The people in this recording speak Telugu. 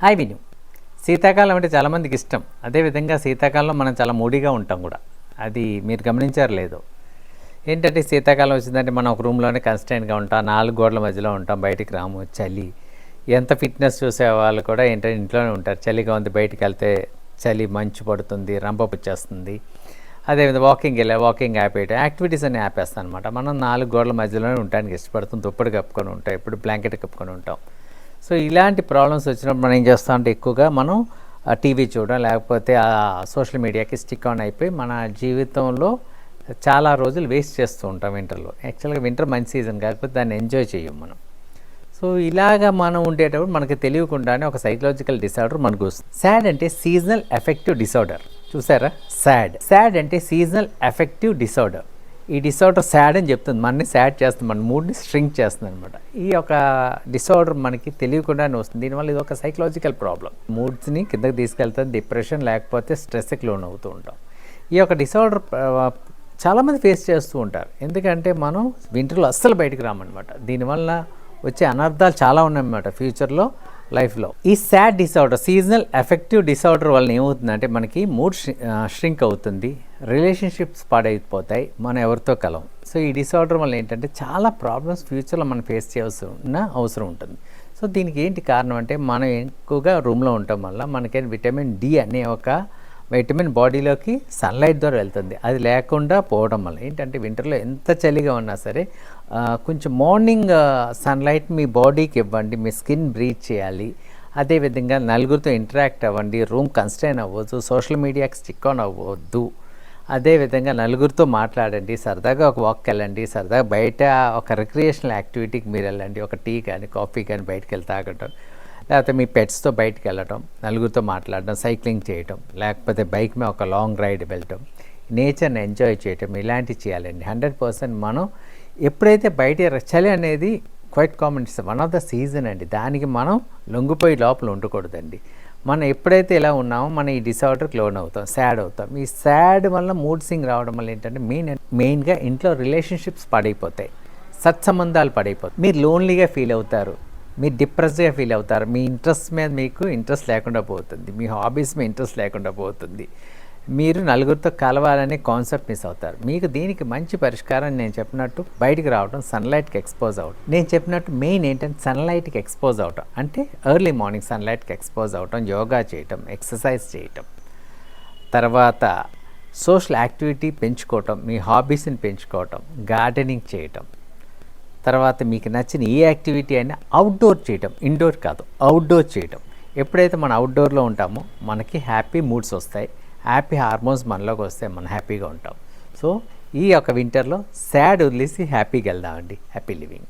హాయ్ విను. శీతాకాలం అంటే చాలామందికి ఇష్టం. అదేవిధంగా శీతాకాలంలో మనం చాలా మూడీగా ఉంటాం కూడా. అది మీరు గమనించారు లేదో. ఏంటంటే శీతాకాలం వచ్చిందంటే మనం ఒక రూమ్లోనే కన్స్టెంట్గా ఉంటాం. నాలుగు గోడల మధ్యలో ఉంటాం బయటికి రాము చలి. ఎంత ఫిట్నెస్ చూసే వాళ్ళు కూడా ఏంటంటే ఇంట్లోనే ఉంటారు. చలిగా ఉంది బయటికి వెళ్తే చలి మంచు పడుతుంది రంపపుచ్చేస్తుంది అదేవిధంగా వాకింగ్ వెళ్ళా వాకింగ్ ఆపేయటం యాక్టివిటీస్ అని ఆపేస్తాను అనమాట మనం నాలుగు గోడల మధ్యలోనే ఉండడానికి ఇష్టపడుతుంది దుప్పటి కప్పుకొని ఉంటాం ఎప్పుడు బ్లాంకెట్ కప్పుకొని ఉంటాం. సో ఇలాంటి ప్రాబ్లమ్స్ వచ్చినప్పుడు మనం ఏం చేస్తాం అంటే ఎక్కువగా మనం టీవీ చూడడం లేకపోతే ఆ సోషల్ మీడియాకి స్టిక్ ఆన్ అయిపోయి మన జీవితంలో చాలా రోజులు వేస్ట్ చేస్తూ ఉంటాం వింటర్లో. యాక్చువల్గా వింటర్ మంచి సీజన్ కాకపోతే దాన్ని ఎంజాయ్ చేయం మనం. సో ఇలాగా మనం ఉండేటప్పుడు మనకి తెలియకుండానే ఒక సైకలాజికల్ డిసార్డర్ మనకు వస్తుంది. సాడ్ అంటే సీజనల్ ఎఫెక్టివ్ డిసార్డర్. చూసారా? సాడ్. సాడ్ అంటే సీజనల్ ఎఫెక్టివ్ డిసార్డర్. ఈ డిసార్డర్ సాడ్ అని చెప్తుంది. మనని సాడ్ చేస్తుంది. మన మూడ్ని స్ట్రింక్ చేస్తుంది అనమాట ఈ యొక్క డిసార్డర్ మనకి తెలియకుండానే వస్తుంది. దీనివల్ల ఇది ఒక సైకలాజికల్ ప్రాబ్లం మూడ్స్ని కిందకి తీసుకెళ్తుంది డిప్రెషన్ లేకపోతే స్ట్రెస్కి లోన్ అవుతూ ఉంటాం. ఈ యొక్క డిసార్డర్ చాలామంది ఫేస్ చేస్తూ ఉంటారు. ఎందుకంటే మనం వింటర్లో అస్సలు బయటకు రామన్నమాట. దీనివల్ల వచ్చే అనర్థాలు చాలా ఉన్నాయన్నమాట. ఫ్యూచర్లో లైఫ్లో. ఈ SAD disorder seasonal effective disorder వలన ఏమవుతుందంటే మనకి మూడ్ ష్రింక్ అవుతుంది రిలేషన్షిప్స్ పాడైపోతాయి మనం ఎవరితో కలం. సో ఈ డిసార్డర్ వల్ల ఏంటంటే చాలా ప్రాబ్లమ్స్ ఫ్యూచర్లో మనం ఫేస్ చేయాల్సిన అవసరం ఉంటుంది. సో దీనికి ఏంటి కారణం అంటే మనం ఎక్కువగా రూమ్లో ఉండటం వల్ల మనకి విటమిన్ డి అనే ఒక వైటమిన్ బాడీలోకి సన్లైట్ ద్వారా వెళ్తుంది. అది లేకుండా పోవడం వల్ల ఏంటంటే వింటర్లో ఎంత చలిగా ఉన్నా సరే కొంచెం మార్నింగ్ సన్లైట్ మీ బాడీకి ఇవ్వండి మీ స్కిన్ బ్రీచ్ చేయాలి. అదేవిధంగా నలుగురితో ఇంటరాక్ట్ అవ్వండి రూమ్ కన్స్టైన్ అవ్వద్దు సోషల్ మీడియాకి స్టిక్ ఆన్ అవ్వద్దు. అదేవిధంగా నలుగురితో మాట్లాడండి సరదాగా ఒక వాక్కి వెళ్ళండి సరదాగా బయట ఒక రిక్రియేషనల్ యాక్టివిటీకి మీరు వెళ్ళండి ఒక టీ కానీ కాఫీ కానీ బయటకు వెళ్ళి తాగటం. లేకపోతే మీ పెట్స్తో బయటకు వెళ్ళటం నలుగురితో మాట్లాడడం సైక్లింగ్ చేయటం లేకపోతే బైక్ మీద ఒక లాంగ్ రైడ్ వెళ్ళటం నేచర్ని ఎంజాయ్ చేయటం ఇలాంటివి చేయాలండి. హండ్రెడ్ పర్సెంట్ మనం ఎప్పుడైతే బయట చలి అనేది quite common it's one of the season అండి. దానికి మనం లొంగిపోయి లోపల ఉండకూడదండి. మనం ఎప్పుడైతే ఇలా ఉన్నామో మనం ఈ డిసార్డర్కి లోన్ అవుతాం సాడ్ అవుతాం. ఈ సాడ్ వల్ల మూడ్ సింగ్ రావడం వల్ల ఏంటంటే మెయిన్ మెయిన్గా ఇంట్లో రిలేషన్షిప్స్ పడైపోతాయి. సత్సంబంధాలు పడైపోతాయి. మీరు లోన్లీగా ఫీల్ అవుతారు. మీరు డిప్రెస్డ్గా ఫీల్ అవుతారు. మీ ఇంట్రెస్ట్ మీద మీకు ఇంట్రెస్ట్ లేకుండా పోతుంది. మీ హాబీస్ మీద ఇంట్రెస్ట్ లేకుండా పోతుంది. మీరు నలుగురితో కలవాలనే కాన్సెప్ట్ మిస్ అవుతారు. మీకు దీనికి మంచి పరిష్కారం నేను చెప్పినట్టు బయటికి రావడం సన్లైట్కి ఎక్స్పోజ్ అవడం నేను చెప్పినట్టు మెయిన్ ఏంటంటే సన్లైట్కి ఎక్స్పోజ్ అవటం అంటే ఎర్లీ మార్నింగ్ సన్లైట్కి ఎక్స్పోజ్ అవటం యోగా చేయటం ఎక్సర్సైజ్ చేయటం. తర్వాత సోషల్ యాక్టివిటీ పెంచుకోవటం మీ హాబీస్ని పెంచుకోవటం గార్డెనింగ్ చేయటం. తర్వాత మీకు నచ్చిన ఏ యాక్టివిటీ అయినా అవుట్డోర్ చేయటం ఇండోర్ కాదు అవుట్డోర్ చేయటం. ఎప్పుడైతే మనం అవుట్డోర్లో ఉంటామో మనకి హ్యాపీ మూడ్స్ వస్తాయి. హ్యాపీ హార్మోన్స్ మనలోకి వస్తే మనం హ్యాపీగా ఉంటాం. సో ఈ యొక్క వింటర్లో సాడ్ వదిలేసి హ్యాపీగా వెళ్దామండి. Happy living